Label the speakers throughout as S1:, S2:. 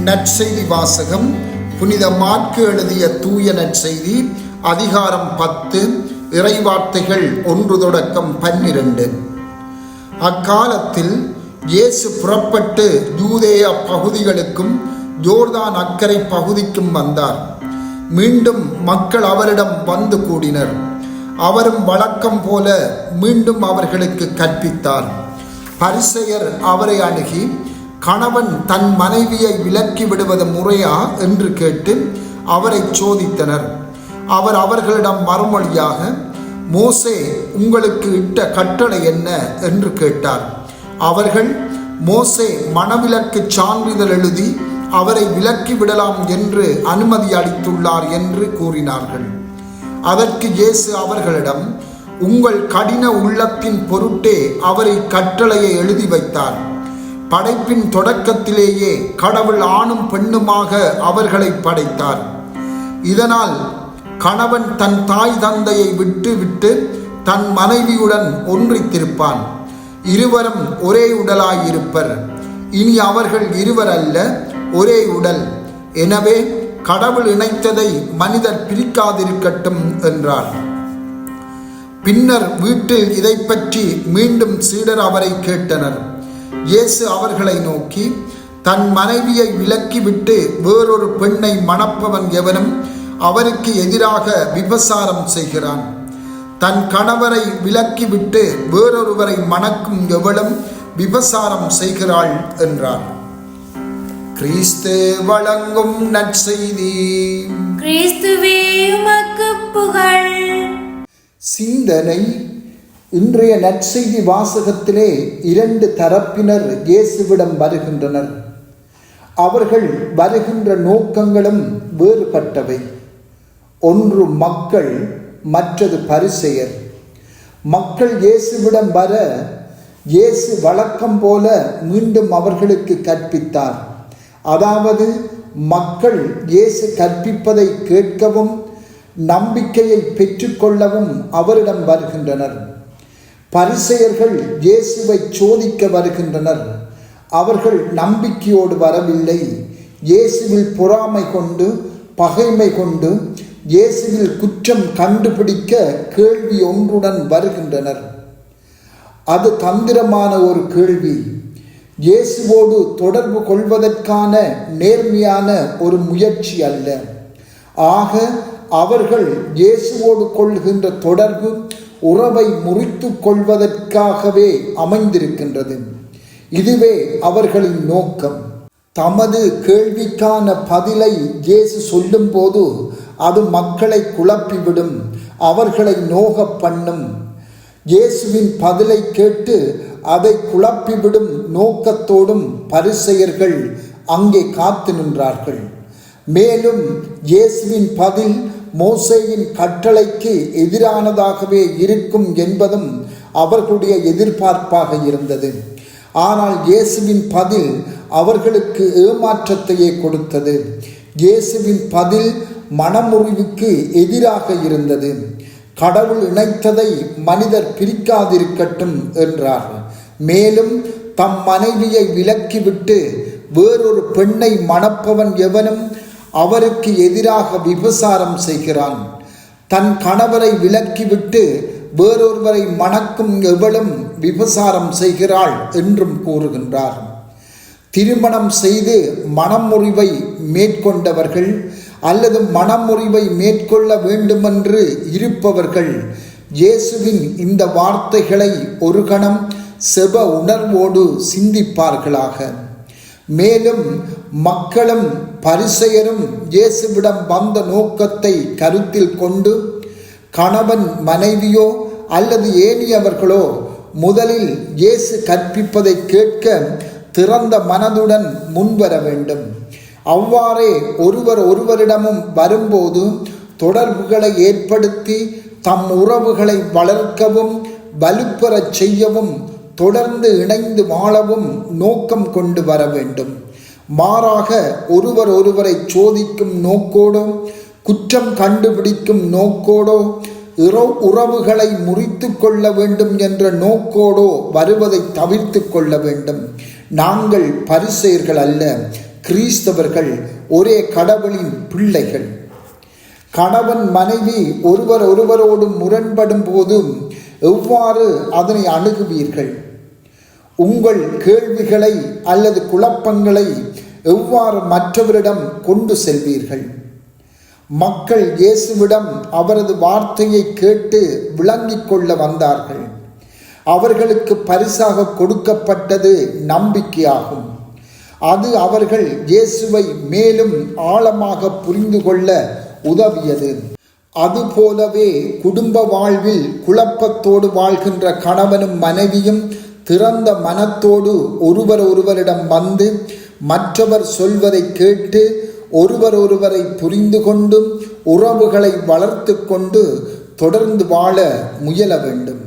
S1: நற்செய்தி வாசகம் புனித மாற்கு எழுதிய தூய நற்செய்தி அதிகாரம் பத்து இறைவார்த்தைகள் ஒன்று தொடக்கம் பன்னிரண்டு. அக்காலத்தில் இயேசு புறப்பட்டு யூதேய பகுதிகளுக்கும் ஜோர்தான் அக்கரை பகுதிக்கும் வந்தார். மீண்டும் மக்கள் அவரிடம் வந்து கூடினர். அவரும் வழக்கம் போல மீண்டும் அவர்களுக்கு கற்பித்தார். பரிசெயர் அவரை அணுகி கணவன் தன் மனைவியை விலக்கி விடுவது முறையா என்று கேட்டு அவரை சோதித்தனர். அவர் அவர்களிடம் மறுமொழியாக மோசே உங்களுக்கு இட்ட கட்டளை என்ன? என்று கேட்டார். அவர்கள் மோசே மனவிலக்கு சான்றிதழ் எழுதி அவரை விலக்கி விடலாம் என்று அனுமதி அளித்துள்ளார் என்று கூறினார்கள். அதற்கு இயேசு அவர்களிடம் உங்கள் கடின உள்ளத்தின் பொருட்டே அவரை கட்டளையை எழுதி வைத்தார். படைப்பின் தொடக்கத்திலேயே கடவுள் ஆணும் பெண்ணுமாக அவர்களை படைத்தார். இதனால் கணவன் தன் தாய் தந்தையை விட்டு விட்டு தன் மனைவியுடன் ஒன்றித்திருப்பான். இருவரும் ஒரே உடலாயிருப்பர். இனி அவர்கள் இருவர் அல்ல ஒரே உடல். எனவே கடவுள் இணைத்ததை மனிதர் பிரிக்காதிருக்கட்டும் என்றார். பின்னர் வீட்டில் இதை பற்றி மீண்டும் சீடர் அவரை கேட்டனர். இயேசு அவர்களை நோக்கி தன் மனைவியை விலக்கிவிட்டு வேறொரு பெண்ணை மணப்பவன் எவனும் அவருக்கு எதிராக விபசாரம் செய்கிறான். தன் கணவரை விலக்கிவிட்டு வேறொருவரை மணக்கும் எவளும் விபசாரம் செய்கிறாள் என்றார். கிறிஸ்து வழங்கும் நற்செய்தி.
S2: கிறிஸ்துவே உமக்கு புகழ்.
S1: சிந்தனை இன்றைய நற்செய்தி வாசகத்திலே இரண்டு தரப்பினர் இயேசுவிடம் வருகின்றனர். அவர்கள் வருகின்ற நோக்கங்களும் வேறுபட்டவை. ஒன்று மக்கள் மற்றது பரிசெயர். மக்கள் இயேசுவிடம் வர இயேசு வழக்கம் போல மீண்டும் அவர்களுக்கு கற்பித்தார். அதாவது மக்கள் இயேசு கற்பிப்பதை கேட்கவும் நம்பிக்கையை பெற்றுக்கொள்ளவும் அவரிடம் வருகின்றனர். பரிசெயர்கள் இயேசுவை சோதிக்க வருகின்றனர். அவர்கள் நம்பிக்கையோடு வரவில்லை. இயேசுவில் பொறாமை கொண்டு பகைமை கொண்டு இயேசுவில் குற்றம் கண்டுபிடிக்க கேள்வி ஒன்றுடன் வருகின்றனர். அது தந்திரமான ஒரு கேள்வி. இயேசுவோடு தொடர்பு கொள்வதற்கான நேர்மையான ஒரு முயற்சி அல்ல. ஆக அவர்கள் இயேசுவோடு கொள்கின்ற தொடர்பு உறவை முறித்து கொள்வதற்காகவே அமைந்திருக்கின்றது. இதுவே அவர்களின் நோக்கம். தமது கேள்விக்கான பதிலை இயேசு சொல்லும்போது அது மக்களை குழப்பிவிடும் அவர்களை நோக பண்ணும். இயேசுவின் பதிலை கேட்டு அதை குழப்பிவிடும் நோக்கத்தோடும் பரிசெயர்கள் அங்கே காத்து நின்றார்கள். மேலும் இயேசுவின் பதில் மோசேயின் கட்டளைக்கு எதிரானதாகவே இருக்கும் என்பதும் அவர்களுடைய எதிர்பார்ப்பாக இருந்தது. ஆனால் இயேசுவின் பதில் அவர்களுக்கு ஏமாற்றத்தையே கொடுத்தது. இயேசுவின் பதில் மனமுறிவுக்கு எதிராக இருந்தது. கடவுள் இணைத்ததை மனிதர் பிரிக்காதிருக்கட்டும் என்றார் மேலும் தம் மனைவியை விலக்கிவிட்டு வேறொரு பெண்ணை மணப்பவன் எவனும் அவருக்கு எதிராக விபசாரம் செய்கிறான். தன் கணவரை விலக்கிவிட்டு வேறொருவரை மணக்கும் எவளும் விபசாரம் செய்கிறாள் என்றும் கூறுகின்றார். திருமணம் செய்து மனமுறிவை மேற்கொண்டவர்கள் அல்லது மனமுறிவை மேற்கொள்ள வேண்டுமென்று இருப்பவர்கள் இயேசுவின் இந்த வார்த்தைகளை ஒரு கணம் செப உணர்வோடு சிந்திப்பார்களாக. மேலும் மக்களும் பரிசெயரும் இயேசுவிடம் வந்த நோக்கத்தை கருத்தில் கொண்டு கணவன் மனைவியோ அல்லது ஏனியவர்களோ முதலில் இயேசு கற்பிப்பதை கேட்க திறந்த மனதுடன் முன்வர வேண்டும். அவ்வாறே ஒருவர் ஒருவரிடமும் வரும்போது தொடர்புகளை ஏற்படுத்தி தம் உறவுகளை வளர்க்கவும் வலுப்பெறச் செய்யவும் தொடர்ந்து இணைந்து வாழவும் நோக்கம் கொண்டு வர வேண்டும். மாறாக ஒருவர் ஒருவரை சோதிக்கும் நோக்கோடோ குற்றம் கண்டுபிடிக்கும் நோக்கோடோ இற- உறவுகளை முறித்து கொள்ள வேண்டும் என்ற நோக்கோடோ வருவதை தவிர்த்து கொள்ள வேண்டும். நாங்கள் பரிசெயர்கள் அல்ல கிறிஸ்தவர்கள் ஒரே கடவுளின் பிள்ளைகள். கணவன் மனைவி ஒருவர் ஒருவரோடு முரண்படும் போதும் எவ்வாறு அதனை அணுகுவீர்கள்? உங்கள் கேள்விகளை அல்லது குழப்பங்களை எவ்வாறு மற்றவரிடம் கொண்டு செல்வீர்கள்? மக்கள் இயேசுவிடம் அவரது வார்த்தையை கேட்டு விளங்கிக் கொள்ள வந்தார்கள். அவர்களுக்கு பரிசாக கொடுக்கப்பட்டது நம்பிக்கையாகும். அது அவர்கள் இயேசுவை மேலும் ஆழமாக புரிந்து கொள்ள உதவியது. அதுபோலவே குடும்ப வாழ்வில் குழப்பத்தோடு வாழ்கின்ற கணவனும் மனைவியும் திறந்த மனத்தோடு ஒருவர் ஒருவரிடம் வந்து மற்றவர் சொல்வதை கேட்டு ஒருவர் ஒருவரை புரிந்து கொண்டும் உறவுகளை வளர்த்து கொண்டு தொடர்ந்து வாழ முயல வேண்டும்.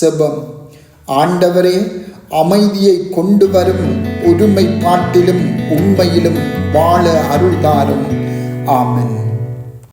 S1: செபம். ஆண்டவரே அமைதியை கொண்டு வரும் ஒருமைப்பாட்டிலும் உண்மையிலும் வாழ அருள்தாரும். ஆமன்.